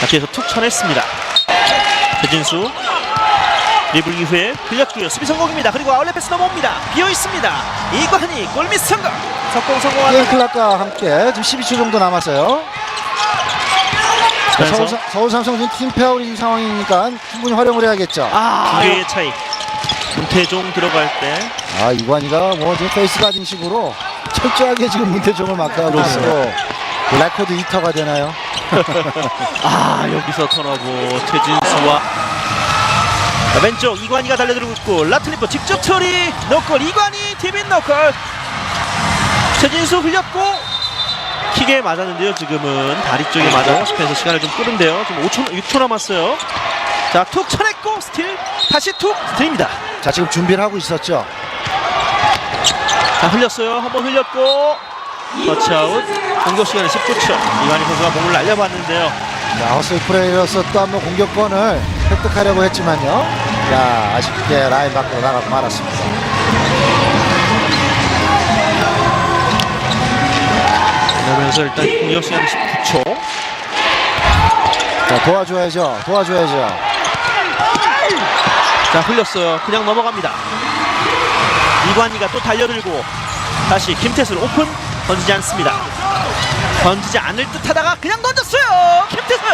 자, 뒤에서 툭 쳐냈습니다. 최진수 리블 이후에 흘렸고요. 수비 성공입니다. 그리고 아울렛 패스 넘어옵니다. 비어 있습니다. 이관이 골밑 성공. 석공 성공하는 게임 클락과 함께 지금 12초 정도 남았어요. 자, 서울, 사- 서울 삼성 지금 팀 페어링 상황이니까 충분히 활용을 해야겠죠. 아, 두 개의 차이. 문태종 들어갈 때 아 이관이가 뭐 지금 페이스 가딩 식으로 철저하게 지금 문태종을 마크하고 있고 레코드 2터가 되나요? 아 여기서 턴하고 최진수와 자, 왼쪽 이관이가 달려들고 있고 라틀리퍼 직접 처리 노골 이관이 디빈 노골 최진수 흘렸고 킥에 맞았는데요 지금은. 다리 쪽에 맞아 스페에서 시간을 좀 끄는데요. 지금 5초 6초 남았어요. 자툭 쳐냈고 스틸 다시 툭 스틸입니다. 자 지금 준비를 하고 있었죠. 자 흘렸어요. 한번 흘렸고 터치아웃 공격 시간은 19초 이관이 선수가 몸을 날려봤는데요 자 허슬 플레이로서 또 한번 공격권을 획득하려고 했지만요. 자 아쉽게 라인 밖으로 나가고 말았습니다. 그러면서 일단 공격 시간 19초 자 도와줘야죠. 도와줘야죠. 자 흘렸어요 그냥 넘어갑니다 이관이가 또 달려들고 다시 김태술 오픈 던지지 않습니다. 던지지 않을 듯 하다가 그냥 던졌어요. 김태술